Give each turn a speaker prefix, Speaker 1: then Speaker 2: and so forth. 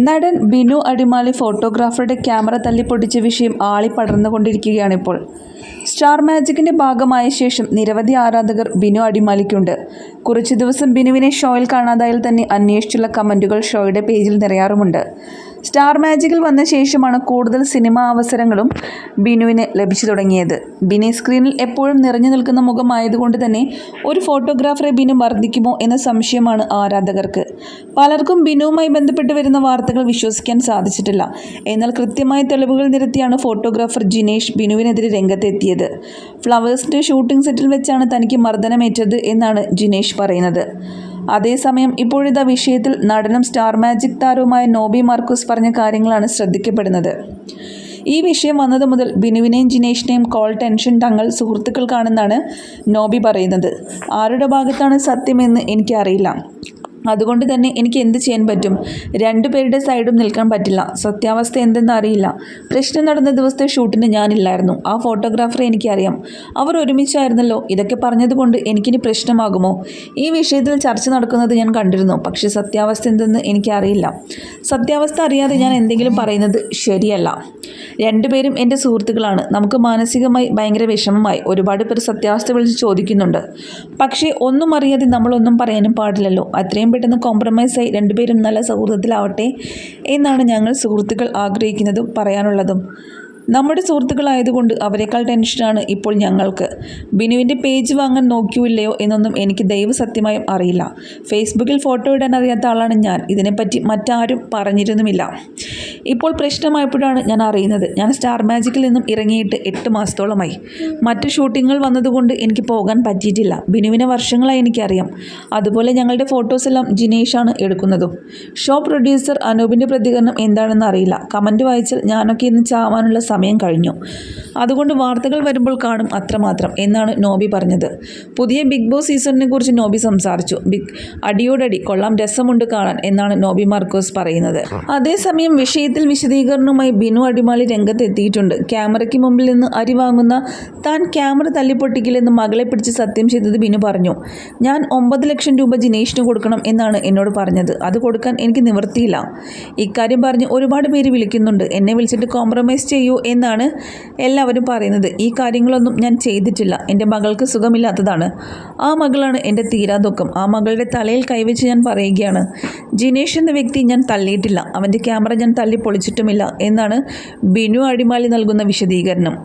Speaker 1: നടൻ ബിനു അടിമാലി ഫോട്ടോഗ്രാഫറുടെ ക്യാമറ തല്ലിപ്പൊട്ടിച്ച വിഷയം ആളിപ്പടർന്നുകൊണ്ടിരിക്കുകയാണിപ്പോൾ സ്റ്റാർ മാജിക്കിന്റെ ഭാഗമായ ശേഷം നിരവധി ആരാധകർ ബിനു അടിമാലിക്കുണ്ട്. കുറച്ചു ദിവസം ബിനുവിനെ ഷോയിൽ കാണാതായാൽ തന്നെ അന്വേഷിച്ചുള്ള കമന്റുകൾ ഷോയുടെ പേജിൽ നിറയാറുമുണ്ട്. സ്റ്റാർ മാജിക്കിൽ വന്ന ശേഷമാണ് കൂടുതൽ സിനിമാ അവസരങ്ങളും ബിനുവിന് ലഭിച്ചു തുടങ്ങിയത്. ബിനി സ്ക്രീനിൽ എപ്പോഴും നിറഞ്ഞു നിൽക്കുന്ന മുഖമായതുകൊണ്ട് തന്നെ ഒരു ഫോട്ടോഗ്രാഫറെ ബിനു വർദ്ധിക്കുമോ എന്ന സംശയമാണ് ആരാധകർക്ക്. പലർക്കും ബിനുവുമായി ബന്ധപ്പെട്ട് വരുന്ന വാർത്തകൾ വിശ്വസിക്കാൻ സാധിച്ചിട്ടില്ല. എന്നാൽ കൃത്യമായ തെളിവുകൾ നിരത്തിയാണ് ഫോട്ടോഗ്രാഫർ ജിനേഷ് ബിനുവിനെതിരെ രംഗത്തെത്തിയത്. ഫ്ലവേഴ്സിന്റെ ഷൂട്ടിംഗ് സെറ്റിൽ വെച്ചാണ് തനിക്ക് മർദ്ദനമേറ്റത് എന്നാണ് ജിനേഷ് പറയുന്നത്. അതേസമയം ഇപ്പോഴിത വിഷയത്തിൽ നടനും സ്റ്റാർ മാജിക് താരവുമായ നോബി മാർക്കൂസ് പറഞ്ഞ കാര്യങ്ങളാണ് ശ്രദ്ധിക്കപ്പെടുന്നത്. ഈ വിഷയം വന്നത് മുതൽ ബിനുവിനെയും ജിനേഷിനെയും കോൾ ടെൻഷൻ തങ്ങൾ സുഹൃത്തുക്കൾക്കാണെന്നാണ് നോബി പറയുന്നത്. ആരുടെ ഭാഗത്താണ് സത്യമെന്ന് എനിക്കറിയില്ല. അതുകൊണ്ട് തന്നെ എനിക്ക് എന്ത് ചെയ്യാൻ പറ്റും? രണ്ടു പേരുടെ സൈഡും നിൽക്കാൻ പറ്റില്ല. സത്യാവസ്ഥ എന്തെന്ന് അറിയില്ല. പ്രശ്നം നടന്ന ദിവസത്തെ ഷൂട്ടിന് ഞാനില്ലായിരുന്നു. ആ ഫോട്ടോഗ്രാഫറെ എനിക്കറിയാം. അവർ ഒരുമിച്ചായിരുന്നല്ലോ. ഇതൊക്കെ പറഞ്ഞതുകൊണ്ട് എനിക്കിനി പ്രശ്നമാകുമോ? ഈ വിഷയത്തിൽ ചർച്ച നടക്കുന്നത് ഞാൻ കണ്ടിരുന്നു. പക്ഷെ സത്യാവസ്ഥ എന്തെന്ന് എനിക്കറിയില്ല. സത്യാവസ്ഥ അറിയാതെ ഞാൻ എന്തെങ്കിലും പറയുന്നത് ശരിയല്ല. രണ്ടുപേരും എന്റെ സുഹൃത്തുക്കളാണ്. നമുക്ക് മാനസികമായി ഭയങ്കര വിഷമമായി. ഒരുപാട് പേർ സത്യാവസ്ഥ വിളിച്ച് ചോദിക്കുന്നുണ്ട്. പക്ഷേ ഒന്നും അറിയാതെ നമ്മളൊന്നും പറയാനും പാടില്ലല്ലോ. അത്രയും പെട്ടെന്ന് കോംപ്രമൈസായി രണ്ടുപേരും നല്ല സൗഹൃദത്തിലാവട്ടെ എന്നാണ് ഞങ്ങൾ സുഹൃത്തുക്കൾ ആഗ്രഹിക്കുന്നതും പറയാനുള്ളതും. നമ്മുടെ സുഹൃത്തുക്കളായതുകൊണ്ട് അവരെക്കാൾ ടെൻഷനാണ് ഇപ്പോൾ ഞങ്ങൾക്ക്. ബിനുവിന്റെ പേജ് വാങ്ങാൻ നോക്കിയില്ലയോ എന്നൊന്നും എനിക്ക് ദൈവസത്യമായും അറിയില്ല. ഫേസ്ബുക്കിൽ ഫോട്ടോ ഇടാൻ അറിയാത്ത ആളാണ് ഞാൻ. ഇതിനെപ്പറ്റി മറ്റാരും പറഞ്ഞിരുന്നുമില്ല. ഇപ്പോൾ പ്രശ്നമായപ്പോഴാണ് ഞാൻ അറിയുന്നത്. ഞാൻ സ്റ്റാർ മാജിക്കിൽ നിന്നും ഇറങ്ങിയിട്ട് എട്ട് മാസത്തോളമായി. മറ്റ് ഷൂട്ടിങ്ങുകൾ വന്നതുകൊണ്ട് എനിക്ക് പോകാൻ പറ്റിയിട്ടില്ല. ബിനുവിനെ വർഷങ്ങളായി എനിക്കറിയാം. അതുപോലെ ഞങ്ങളുടെ ഫോട്ടോസെല്ലാം ജിനേഷാണ് എടുക്കുന്നതും. ഷോ പ്രൊഡ്യൂസർ അനൂപിന്റെ പ്രതികരണം എന്താണെന്ന് അറിയില്ല. കമന്റ് വായിച്ചാൽ ഞാനൊക്കെ ഇന്ന് ചാവാനുള്ള സമയം കഴിഞ്ഞു. അതുകൊണ്ട് വാർത്തകൾ വരുമ്പോൾ കാണും അത്രമാത്രം എന്നാണ് നോബി പറഞ്ഞത്. പുതിയ ബിഗ് ബോസ് സീസണിനെ കുറിച്ച് നോബി സംസാരിച്ചു. ബിഗ് അടിയോടടി കൊള്ളാം രസമുണ്ട് കാണാൻ എന്നാണ് നോബി മാർക്കോസ് പറയുന്നത്. അതേസമയം വിഷയത്തിൽ വിശദീകരണവുമായി ബിനു അടിമാലി രംഗത്തെത്തിയിട്ടുണ്ട്. ക്യാമറയ്ക്ക് മുമ്പിൽ നിന്ന് അരി വാങ്ങുന്ന താൻ ക്യാമറ തല്ലിപ്പൊട്ടിക്കില്ലെന്ന് മകളെ പിടിച്ച് സത്യം ചെയ്തത് ബിനു പറഞ്ഞു. ഞാൻ ഒമ്പത് ലക്ഷം രൂപ ജിനേഷിന് കൊടുക്കണം എന്നാണ് എന്നോട് പറഞ്ഞത്. അത് കൊടുക്കാൻ എനിക്ക് നിവൃത്തിയില്ല. ഇക്കാര്യം പറഞ്ഞ് ഒരുപാട് പേര് വിളിക്കുന്നുണ്ട്. എന്നെ വിളിച്ചിട്ട് കോംപ്രമൈസ് ചെയ്യൂ എന്നാണ് എല്ലാവരും പറയുന്നത്. ഈ കാര്യങ്ങളൊന്നും ഞാൻ ചെയ്തിട്ടില്ല. എന്റെ മകൾക്ക് സുഖമില്ലാത്തതാണ്. ആ മകളാണ് എന്റെ തീരാ ദുഃഖം ആ മകളുടെ തലയിൽ കൈവച്ച് ഞാൻ പറയുകയാണ്. ജിനേഷ് എന്ന വ്യക്തി ഞാൻ തള്ളിയിട്ടില്ല. അവന്റെ ക്യാമറ ഞാൻ തള്ളി പൊളിച്ചിട്ടുമില്ല എന്നാണ് ബിനു അടിമാലി നൽകുന്ന വിശദീകരണം.